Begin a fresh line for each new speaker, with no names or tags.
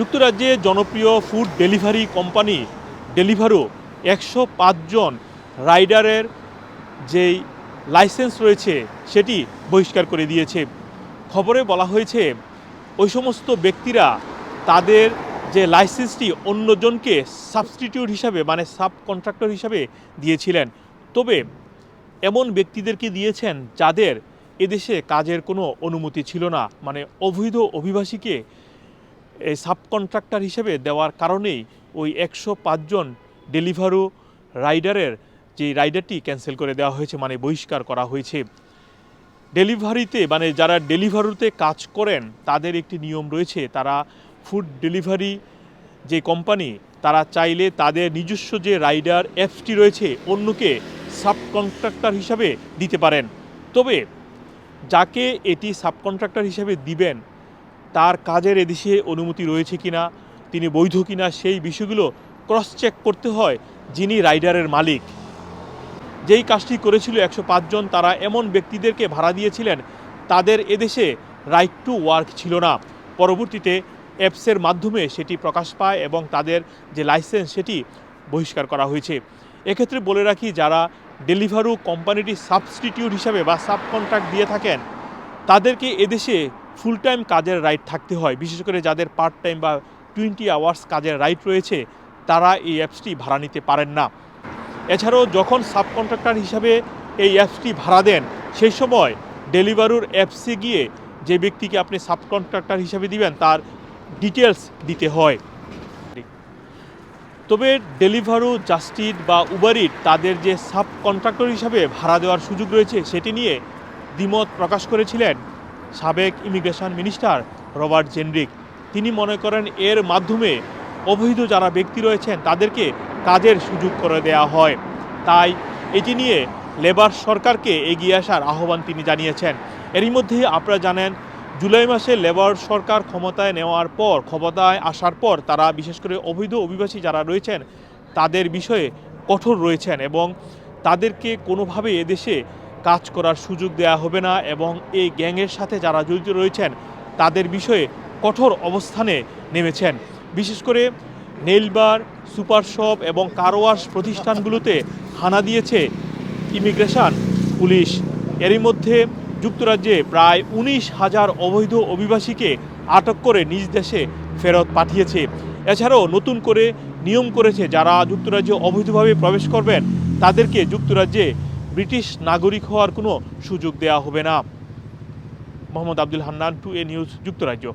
যুক্তরাজ্যে জনপ্রিয় food delivery company ডেলিভারো একশো পাঁচজন রাইডারের যেই লাইসেন্স রয়েছে সেটি বহিষ্কার করে দিয়েছে। খবরে বলা হয়েছে, ওই সমস্ত ব্যক্তিরা তাদের যে লাইসেন্সটি অন্যজনকে সাবস্টিটিউট হিসাবে মানে সাব কন্ট্রাক্টর হিসাবে দিয়েছিলেন। তবে এমন ব্যক্তিদেরকে দিয়েছেন যাদের এদেশে কাজের কোনো অনুমতি ছিল না। মানে অবৈধ অভিবাসীকে এই সাবকন্ট্রাক্টর হিসেবে দেওয়ার কারণেই ওই একশো পাঁচজন ডেলিভারু রাইডারের যে রাইডারটি ক্যান্সেল করে দেওয়া হয়েছে মানে বহিষ্কার করা হয়েছে। ডেলিভারিতে মানে যারা ডেলিভারিতে কাজ করেন, তাদের একটি নিয়ম রয়েছে, তারা ফুড ডেলিভারি যে কোম্পানি, তারা চাইলে তাদের নিজস্ব যে রাইডার অ্যাপসটি রয়েছে, অন্যকে সাবকন্ট্রাক্টর হিসাবে দিতে পারেন। তবে, যাকে এটি সাবকন্ট্রাক্টর হিসাবে দিবেন তার কাজের এদেশে অনুমতি রয়েছে কিনা, তিনি বৈধ কিনা সেই বিষয়গুলো ক্রস চেক করতে হয় যিনি রাইডারের মালিক। যেই কাজটি করেছিল একশো পাঁচজন তারা এমন ব্যক্তিদেরকে ভাড়া দিয়েছিলেন, তাদের এদেশে রাইট টু ওয়ার্ক ছিল না। পরবর্তীতে অ্যাপসের মাধ্যমে সেটি প্রকাশ পায় এবং তাদের যে লাইসেন্স সেটি বহিষ্কার করা হয়েছে। এক্ষেত্রে বলে রাখি, যারা ডেলিভারু কোম্পানিটি সাবস্টিটিউট হিসাবে বা সাব কন্ট্রাক্ট দিয়ে থাকেন, তাদেরকে এদেশে ফুল টাইম কাজের রাইট থাকতে হয়। বিশেষ করে যাদের পার্ট টাইম বা টোয়েন্টি আওয়ার্স কাজের রাইট রয়েছে, তারা এই অ্যাপসটি ভাড়া নিতে পারেন না। এছাড়াও যখন সাব কন্ট্রাক্টর হিসাবে এই অ্যাপসটি ভাড়া দেন, সেই সময় ডেলিভারুর অ্যাপসে গিয়ে যে ব্যক্তিকে আপনি সাব কন্ট্রাক্টর হিসাবে দিবেন, তার ডিটেলস দিতে হয়। তবে ডেলিভারু জাস্টিট বা উবারিট তাদের যে সাব কন্ট্রাক্টর হিসাবে ভাড়া দেওয়ার সুযোগ রয়েছে, সেটি নিয়ে দ্বিমত প্রকাশ করেছিলেন সাবেক ইমিগ্রেশন মিনিস্টার রবার্ট জেনরিক। তিনি মনে করেন এর মাধ্যমে অবৈধ যারা ব্যক্তি রয়েছেন, তাদেরকে কাজের সুযোগ করে দেওয়া হয়। তাই এটি নিয়ে লেবার সরকারকে এগিয়ে আসার আহ্বান তিনি জানিয়েছেন। এরই মধ্যে আপনারা জানেন, জুলাই মাসে লেবার সরকার ক্ষমতায় নেওয়ার পর, ক্ষমতায় আসার পর তারা বিশেষ করে অবৈধ অভিবাসী যারা রয়েছেন, তাদের বিষয়ে কঠোর রয়েছেন এবং তাদেরকে কোনোভাবে এদেশে কাজ করার সুযোগ দেওয়া হবে না এবং এই গ্যাংয়ের সাথে যারা জড়িত রয়েছেন, তাদের বিষয়ে কঠোর অবস্থানে নেমেছেন। বিশেষ করে নেইলবার সুপার শপ এবং কারওয়াশ প্রতিষ্ঠানগুলোতে হানা দিয়েছে ইমিগ্রেশন পুলিশ। এরই মধ্যে যুক্তরাজ্যে প্রায় উনিশ হাজার অবৈধ অভিবাসীকে আটক করে নিজ দেশে ফেরত পাঠিয়েছে। এছাড়াও নতুন করে নিয়ম করেছে, যারা যুক্তরাজ্যে অবৈধভাবে প্রবেশ করবেন, তাদেরকে যুক্তরাজ্যে ব্রিটিশ নাগরিক হওয়ার কোনো সুযোগ দেয়া হবে না। Mohammad Abdul Hannan, two A news, যুক্তরাজ্য।